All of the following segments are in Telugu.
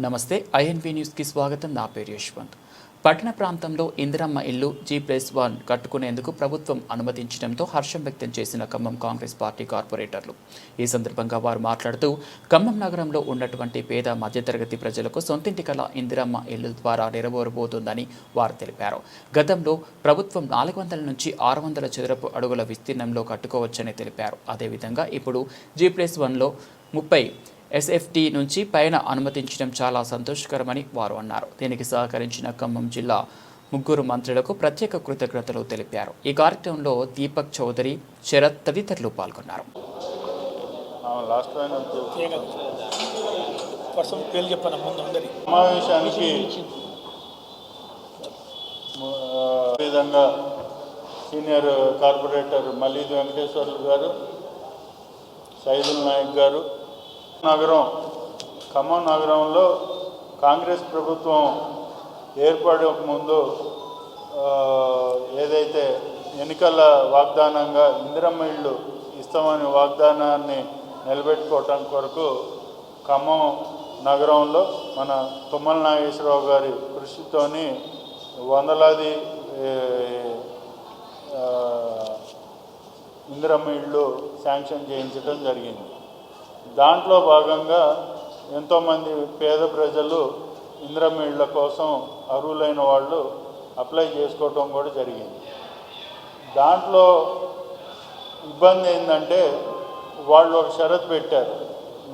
నమస్తే ఐఎన్వి న్యూస్కి స్వాగతం. నా పేరు యశ్వంత్. పట్టణ ప్రాంతంలో ఇందిరమ్మ ఇల్లు జీ ప్లస్ వన్ కట్టుకునేందుకు ప్రభుత్వం అనుమతించడంతో హర్షం వ్యక్తం చేసిన ఖమ్మం కాంగ్రెస్ పార్టీ కార్పొరేటర్లు. ఈ సందర్భంగా వారు మాట్లాడుతూ ఖమ్మం నగరంలో ఉన్నటువంటి పేద మధ్యతరగతి ప్రజలకు సొంతింటి కల ఇందిరమ్మ ఇల్లు ద్వారా నెరవేరబోతుందని వారు తెలిపారు. గతంలో ప్రభుత్వం నాలుగు వందల నుంచి ఆరు వందల చదరపు అడుగుల విస్తీర్ణంలో కట్టుకోవచ్చని తెలిపారు. అదేవిధంగా ఇప్పుడు జీ ప్లస్ వన్లో ముప్పై ఎస్ఎఫ్టీ నుంచి పైన అనుమతించడం చాలా సంతోషకరమని వారు అన్నారు. దీనికి సహకరించిన ఖమ్మం జిల్లా ముగ్గురు మంత్రులకు ప్రత్యేక కృతజ్ఞతలు తెలిపారు. ఈ కార్యక్రమంలో దీపక్ చౌదరి శరత్ తదితరులు పాల్గొన్నారు. సమావేశానికి విధంగా సీనియర్ కార్పొరేటర్ మల్లీద్ వెంకటేశ్వర్లు గారు సైదుల్ నాయక్ గారు నగరం. ఖమ్మం నగరంలో కాంగ్రెస్ ప్రభుత్వం ఏర్పడక ముందు ఏదైతే ఎన్నికల వాగ్దానంగా ఇందిరమ్మ ఇళ్ళు ఇస్తామని వాగ్దానాన్ని నిలబెట్టుకోవటం కొరకు ఖమ్మం నగరంలో మన తుమ్మల నాగేశ్వరరావు గారి కృషితోని వందలాది ఇందిరమ్మ ఇళ్ళు శాంక్షన్ చేయించడం జరిగింది. దాంట్లో భాగంగా ఎంతోమంది పేద ప్రజలు ఇంద్రమిళ్ళ కోసం అర్హులైన వాళ్ళు అప్లై చేసుకోవటం కూడా జరిగింది. దాంట్లో ఇబ్బంది ఏంటంటే వాళ్ళు ఒక షరతు పెట్టారు.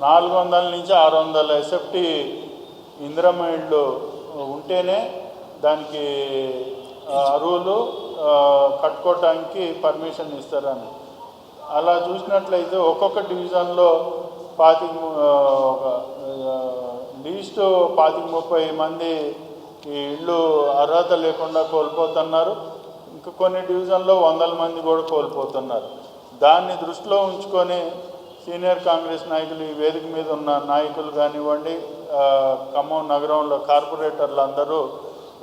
నాలుగు వందల నుంచి ఆరు వందల ఎస్ఎఫ్టీ ఇందిరమ్మ ఉంటేనే దానికి అరువులు కట్టుకోవటానికి పర్మిషన్ ఇస్తారని. అలా చూసినట్లయితే ఒక్కొక్క డివిజన్లో పాతిక ఒక లీస్ట్ పాతిక ముప్పై మంది ఈ ఇళ్ళు అర్హత లేకుండా కోల్పోతున్నారు. ఇంకా కొన్ని డివిజన్లో వందల మంది కూడా కోల్పోతున్నారు. దాన్ని దృష్టిలో ఉంచుకొని సీనియర్ కాంగ్రెస్ నాయకులు ఈ వేదిక మీద ఉన్న నాయకులు కానివ్వండి ఖమ్మం నగరంలో కార్పొరేటర్లు అందరూ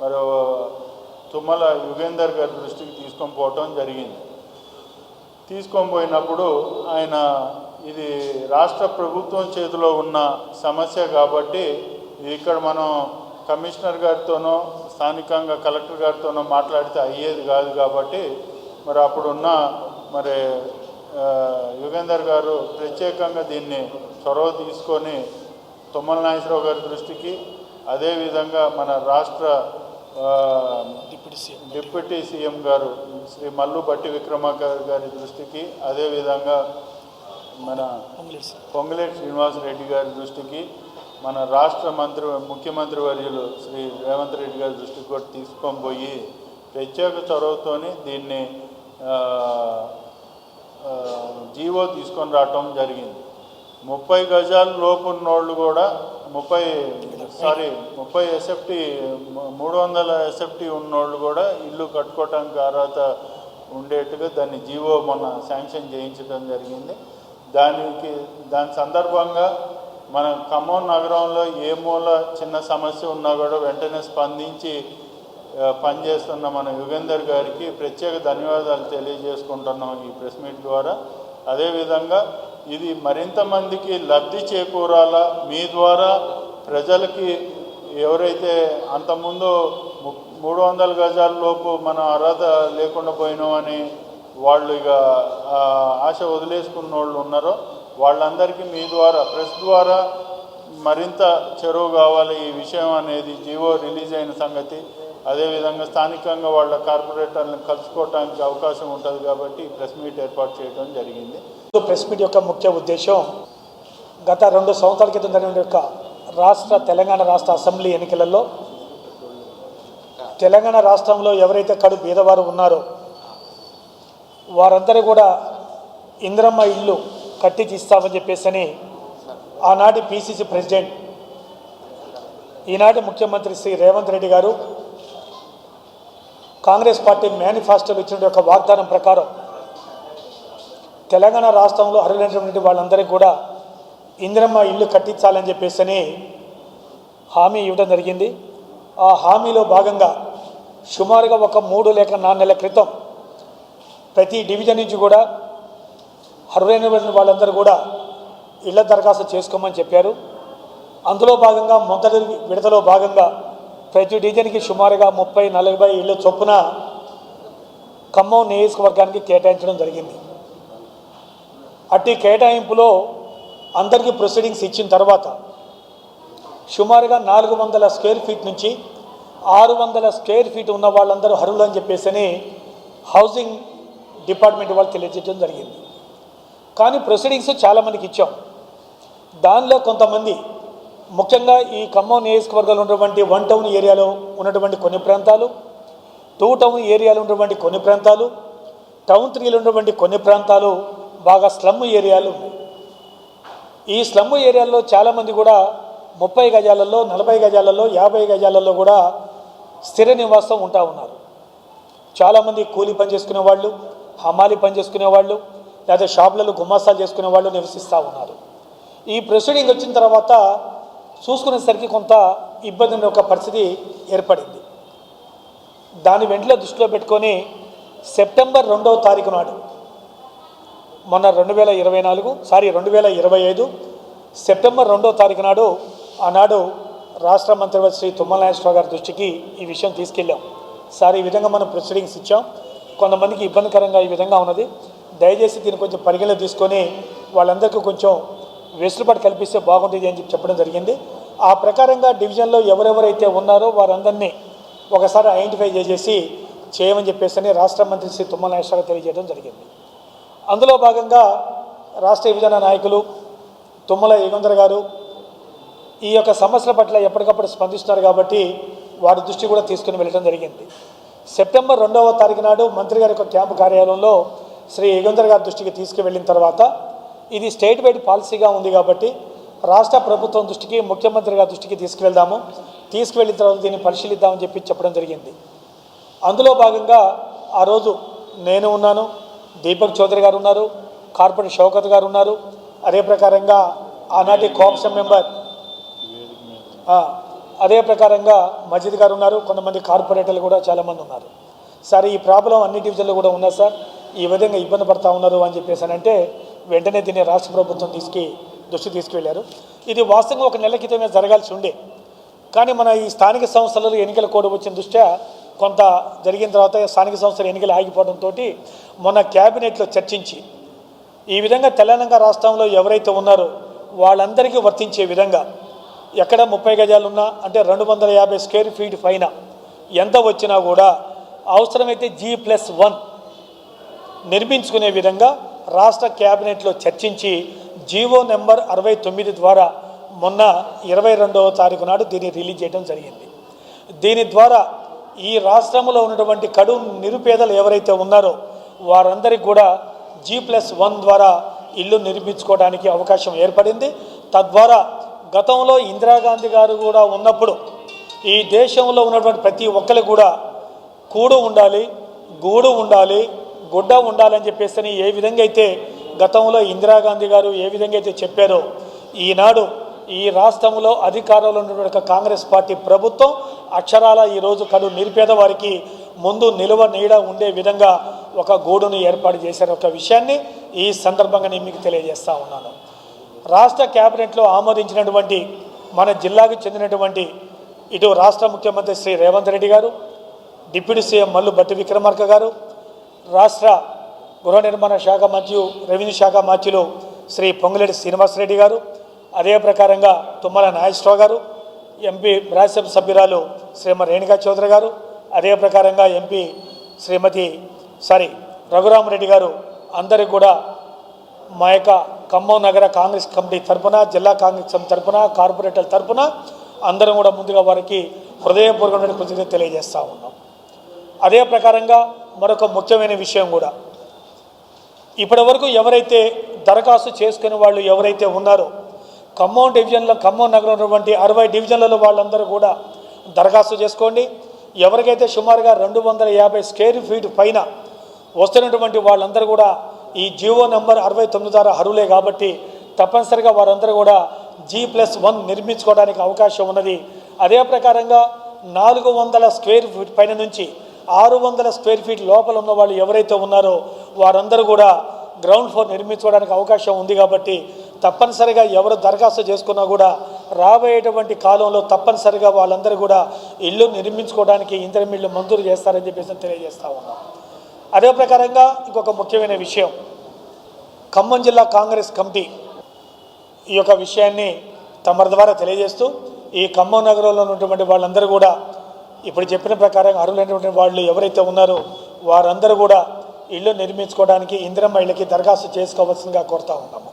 మరి తుమ్మల యుగేందర్ గారి దృష్టికి తీసుకొని పోవటం జరిగింది. తీసుకొని పోయినప్పుడు ఆయన ఇది రాష్ట్ర ప్రభుత్వం చేతిలో ఉన్న సమస్య కాబట్టి ఇక్కడ మనం కమిషనర్ గారితోనో స్థానికంగా కలెక్టర్ గారితోనో మాట్లాడితే అయ్యేది కాదు కాబట్టి మరి అప్పుడున్న మరి యుగేందర్ గారు ప్రత్యేకంగా దీన్ని చొరవ తీసుకొని తుమ్మల నాగేశ్వరరావు గారి దృష్టికి అదేవిధంగా మన రాష్ట్ర డిప్యూటీ సీఎం గారు. శ్రీ మల్లు బట్టి విక్రమార్క గారి దృష్టికి అదేవిధంగా మన పొంగులేటి శ్రీనివాసరెడ్డి గారి దృష్టికి మన రాష్ట్ర మంత్రి ముఖ్యమంత్రి వర్యులు శ్రీ రేవంత్ రెడ్డి గారి దృష్టికి కూడా తీసుకొని పోయి ప్రత్యేక చొరవతోని దీన్ని జీవో తీసుకొని రావటం జరిగింది. ముప్పై గజాల లోపు ఉన్నోళ్ళు కూడా ముప్పై సారీ ముప్పై ఎస్ఎఫ్టీ మూడు వందల ఎస్ఎఫ్టీ ఉన్నోళ్ళు కూడా ఇల్లు కట్టుకోవటానికి అర్హత ఉండేట్టుగా దాన్ని జీవో మొన్న శాంక్షన్ చేయించడం జరిగింది. దానికి దాని సందర్భంగా మన ఖమ్మం నగరంలో ఏ మూల చిన్న సమస్య ఉన్నా కూడా వెంటనే స్పందించి పనిచేస్తున్న మన యుగేందర్ గారికి ప్రత్యేక ధన్యవాదాలు తెలియజేసుకుంటున్నాం ఈ ప్రెస్ మీట్ ద్వారా. అదేవిధంగా ఇది మరింత మందికి లబ్ధి చేకూరాలా మీ ద్వారా ప్రజలకి ఎవరైతే అంతకుముందు ము- మూడు వందల గజాల లోపు మనం అర్హత లేకుండా పోయినామని వాళ్ళు ఇక ఆశ వదిలేసుకున్న వాళ్ళు ఉన్నారో వాళ్ళందరికీ మీ ద్వారా ప్రెస్ ద్వారా మరింత చెరువు కావాలి ఈ విషయం అనేది జీవో రిలీజ్ అయిన సంగతి. అదేవిధంగా స్థానికంగా వాళ్ళ కార్పొరేటర్లను కలుసుకోవడానికి అవకాశం ఉంటుంది కాబట్టి ప్రెస్ మీట్ ఏర్పాటు చేయడం జరిగింది. ప్రెస్ మీట్ యొక్క ముఖ్య ఉద్దేశం గత రెండు సంవత్సరాల క్రితం జరిగిన యొక్క రాష్ట్ర తెలంగాణ రాష్ట్ర అసెంబ్లీ ఎన్నికలలో తెలంగాణ రాష్ట్రంలో ఎవరైతే కడు బీదవారు ఉన్నారో వారందరూ కూడా ఇంద్రమ్మ ఇల్లు కట్టించి ఇస్తామని చెప్పేసి ఆనాటి పిసిసి ప్రెసిడెంట్ ఈనాటి ముఖ్యమంత్రి శ్రీ రేవంత్ రెడ్డి గారు కాంగ్రెస్ పార్టీ మేనిఫెస్టోలో ఇచ్చిన యొక్క వాగ్దానం ప్రకారం తెలంగాణ రాష్ట్రంలో అర్హులైనటువంటి వాళ్ళందరికీ కూడా ఇందిరమ్మ ఇల్లు కట్టించాలని చెప్పేసి హామీ ఇవ్వడం జరిగింది. ఆ హామీలో భాగంగా సుమారుగా ఒక మూడు లేక నాలుగు నెలల క్రితం ప్రతి డివిజన్ నుంచి కూడా అర్హులైన వాళ్ళందరూ కూడా ఇళ్ళ దరఖాస్తు చేసుకోమని చెప్పారు. అందులో భాగంగా మొదటి విడతలో భాగంగా ప్రతి డివిజన్కి సుమారుగా ముప్పై నలభై ఇళ్ళ చొప్పున ఖమ్మం నియోజకవర్గానికి కేటాయించడం జరిగింది. అట్టి కేటాయింపులో అందరికీ ప్రొసీడింగ్స్ ఇచ్చిన తర్వాత సుమారుగా నాలుగు వందల స్క్వేర్ ఫీట్ నుంచి ఆరు వందల స్క్వేర్ ఫీట్ ఉన్న వాళ్ళందరూ అర్హులు అని చెప్పేసి హౌసింగ్ డిపార్ట్మెంట్ వాళ్ళు తెలియజేయడం జరిగింది. కానీ ప్రొసీడింగ్స్ చాలామందికి ఇచ్చాం. దానిలో కొంతమంది ముఖ్యంగా ఈ ఖమ్మం నియోజకవర్గంలో ఉన్నటువంటి వన్ టౌన్ ఏరియాలో ఉన్నటువంటి కొన్ని ప్రాంతాలు టూ టౌన్ ఏరియాలో ఉన్నటువంటి కొన్ని ప్రాంతాలు టౌన్ త్రీలో ఉన్నటువంటి కొన్ని ప్రాంతాలు బాగా స్లమ్ ఏరియాలు ఉన్నాయి. ఈ స్లమ్ ఏరియాల్లో చాలామంది కూడా ముప్పై గజాలలో నలభై గజాలలో యాభై గజాలలో కూడా స్థిర నివాసం ఉంటా ఉన్నారు. చాలామంది కూలీ పని చేసుకునే వాళ్ళు హమాలి పని చేసుకునే వాళ్ళు లేదా షాపులలో గుమ్మాసాలు చేసుకునే వాళ్ళు నివసిస్తూ ఉన్నారు. ఈ ప్రొసీడింగ్ వచ్చిన తర్వాత చూసుకునేసరికి కొంత ఇబ్బంది ఉన్న ఒక పరిస్థితి ఏర్పడింది. దాని వెంటనే దృష్టిలో పెట్టుకొని సెప్టెంబర్ రెండవ తారీఖు నాడు మొన్న రెండు వేల ఇరవై నాలుగు సారీ రెండు వేల ఇరవై ఐదు సెప్టెంబర్ రెండవ తారీఖు నాడు ఆనాడు రాష్ట్ర మంత్రివర్గ శ్రీ తుమ్మల నాగేశ్వరరావు గారి దృష్టికి ఈ విషయం తీసుకెళ్ళాం. సార్ ఈ విధంగా మనం ప్రొసీడింగ్స్ ఇచ్చాం. కొంతమందికి ఇబ్బందికరంగా ఈ విధంగా ఉన్నది. దయచేసి దీన్ని కొంచెం పరిగణలో తీసుకొని వాళ్ళందరికీ కొంచెం వెసులుబాటు కల్పిస్తే బాగుంటుంది అని చెప్పి చెప్పడం జరిగింది. ఆ ప్రకారంగా డివిజన్లో ఎవరెవరైతే ఉన్నారో వారందరినీ ఒకసారి ఐడెంటిఫై చేసేసి చేయమని చెప్పేసి రాష్ట్ర మంత్రి శ్రీ తుమ్మల నాగేశ్వరరావు తెలియజేయడం జరిగింది. అందులో భాగంగా రాష్ట్ర విభజన నాయకులు తుమ్మల యుగంధర్ గారు ఈ యొక్క సమస్యల పట్ల ఎప్పటికప్పుడు స్పందిస్తున్నారు కాబట్టి వారి దృష్టి కూడా తీసుకుని వెళ్ళడం జరిగింది. సెప్టెంబర్ రెండవ తారీఖు నాడు మంత్రి గారి యొక్క క్యాంపు కార్యాలయంలో శ్రీ యుగంధర్ గారి దృష్టికి తీసుకువెళ్ళిన తర్వాత ఇది స్టేట్ వైడ్ పాలసీగా ఉంది కాబట్టి రాష్ట్ర ప్రభుత్వం దృష్టికి ముఖ్యమంత్రి గారి దృష్టికి తీసుకువెళ్దాము. తీసుకువెళ్ళిన తర్వాత దీన్ని పరిశీలిద్దామని చెప్పి చెప్పడం జరిగింది. అందులో భాగంగా ఆ రోజు నేను ఉన్నాను దీపక్ చౌదరి గారు ఉన్నారు కార్పొరేట్ షౌకత్ గారు ఉన్నారు. అదే ప్రకారంగా ఆనాటి కోఆప్షన్ మెంబర్ అదే ప్రకారంగా మజీద్ గారు ఉన్నారు. కొంతమంది కార్పొరేటర్లు కూడా చాలామంది ఉన్నారు. సార్ ఈ ప్రాబ్లం అన్ని డివిజన్లు కూడా ఉన్నా సార్? ఈ విధంగా ఇబ్బంది పడతా ఉన్నారు అని చెప్పేసి అంటే వెంటనే దీన్ని రాష్ట్ర ప్రభుత్వం తీసుకు దృష్టి తీసుకువెళ్ళారు. ఇది వాస్తవంగా ఒక నెల క్రితమే జరగాల్సి ఉండే. కానీ మన ఈ స్థానిక సంస్థలలో ఎన్నికల కోడ్ వచ్చిన దృష్ట్యా కొంత జరిగిన తర్వాత స్థానిక సంస్థల ఎన్నికలు ఆగిపోవడంతో మొన్న క్యాబినెట్లో చర్చించి ఈ విధంగా తెలంగాణ రాష్ట్రంలో ఎవరైతే ఉన్నారో వాళ్ళందరికీ వర్తించే విధంగా ఎక్కడ ముప్పై గజాలున్నా అంటే రెండు వందల యాభై స్క్వేర్ ఫీట్ పైన ఎంత వచ్చినా కూడా అవసరమైతే జీ ప్లస్ వన్ నిర్మించుకునే విధంగా రాష్ట్ర క్యాబినెట్లో చర్చించి జీవో నెంబర్ అరవై తొమ్మిది ద్వారా మొన్న ఇరవై రెండవ తారీఖు నాడు దీన్ని రిలీజ్ చేయడం జరిగింది. దీని ద్వారా ఈ రాష్ట్రంలో ఉన్నటువంటి కడు నిరుపేదలు ఎవరైతే ఉన్నారో వారందరికీ కూడా జీ ప్లస్ వన్ ద్వారా ఇల్లు నిర్మించుకోవడానికి అవకాశం ఏర్పడింది. తద్వారా గతంలో ఇందిరాగాంధీ గారు కూడా ఉన్నప్పుడు ఈ దేశంలో ఉన్నటువంటి ప్రతి ఒక్కరికి కూడా కూడు ఉండాలి గూడు ఉండాలి గుడ్డ ఉండాలని చెప్పేసి ఏ విధంగా అయితే గతంలో ఇందిరాగాంధీ గారు ఏ విధంగా అయితే చెప్పారో ఈనాడు ఈ రాష్ట్రంలో అధికారంలో ఉన్నటువంటి కాంగ్రెస్ పార్టీ ప్రభుత్వం అక్షరాల ఈరోజు కడు నిరుపేద వారికి ముందు నిలువ నీడ ఉండే విధంగా ఒక గూడును ఏర్పాటు చేశారు. ఒక విషయాన్ని ఈ సందర్భంగా నేను మీకు తెలియజేస్తా ఉన్నాను. రాష్ట్ర కేబినెట్లో ఆమోదించినటువంటి మన జిల్లాకు చెందినటువంటి ఇటు రాష్ట్ర ముఖ్యమంత్రి శ్రీ రేవంత్ రెడ్డి గారు డిప్యూటీ సీఎం మల్లు బట్టి విక్రమార్క గారు రాష్ట్ర గృహ నిర్మాణ శాఖ మంత్రి రెవెన్యూ శాఖ మంత్రులు శ్రీ పొంగులేటి శ్రీనివాసరెడ్డి గారు అదే ప్రకారంగా తుమ్మల నాగేశ్వరరావు గారు ఎంపీ రాజ్యసభ సభ్యురాలు శ్రీమతి రేణుకా చౌదరి గారు అదే ప్రకారంగా ఎంపీ శ్రీమతి సారీ రఘురామరెడ్డి గారు అందరికి కూడా మా యొక్క ఖమ్మం నగర కాంగ్రెస్ కమిటీ తరపున జిల్లా కాంగ్రెస్ కమిటీ తరపున కార్పొరేటర్ తరఫున అందరం కూడా ముందుగా వారికి హృదయపూర్వకమైన కృతజ్ఞత తెలియజేస్తూ ఉన్నాం. అదే ప్రకారంగా మరొక ముఖ్యమైన విషయం కూడా. ఇప్పటి వరకు ఎవరైతే దరఖాస్తు చేసుకునే వాళ్ళు ఎవరైతే ఉన్నారో ఖమ్మం డివిజన్లో ఖమ్మం నగరం ఉన్నటువంటి అరవై డివిజన్లలో వాళ్ళందరూ కూడా దరఖాస్తు చేసుకోండి. ఎవరికైతే సుమారుగా రెండు వందల యాభై స్క్వేర్ ఫీట్ పైన వస్తున్నటువంటి వాళ్ళందరూ కూడా ఈ జియో నెంబర్ అరవై తొమ్మిది ద్వారా అర్హులే కాబట్టి తప్పనిసరిగా వారందరూ కూడా జీ ప్లస్ వన్ నిర్మించుకోవడానికి అవకాశం ఉన్నది. అదే ప్రకారంగా నాలుగు వందల స్క్వేర్ ఫీట్ పైన నుంచి ఆరు వందల స్క్వేర్ ఫీట్ లోపల ఉన్న వాళ్ళు ఎవరైతే ఉన్నారో వారందరూ కూడా గ్రౌండ్ ఫ్లోర్ నిర్మించుకోవడానికి అవకాశం ఉంది కాబట్టి తప్పనిసరిగా ఎవరు దరఖాస్తు చేసుకున్నా కూడా రాబోయేటువంటి కాలంలో తప్పనిసరిగా వాళ్ళందరూ కూడా ఇల్లు నిర్మించుకోవడానికి ఇంటర్మీడియట్ మంజూరు చేస్తారని చెప్పేసి తెలియజేస్తా ఉన్నాం. అదే ప్రకారంగా ఇంకొక ముఖ్యమైన విషయం. ఖమ్మం జిల్లా కాంగ్రెస్ కమిటీ ఈ యొక్క విషయాన్ని తమ ద్వారా తెలియజేస్తూ ఈ ఖమ్మం నగరంలో ఉన్నటువంటి వాళ్ళందరూ కూడా ఇప్పుడు చెప్పిన ప్రకారం అర్హులైనటువంటి వాళ్ళు ఎవరైతే ఉన్నారో వారందరూ కూడా ఇల్లు నిర్మించుకోవడానికి ఇందిరమ్మ ఇళ్ళకి దరఖాస్తు చేసుకోవాల్సిందిగా కోరుతా ఉన్నాము.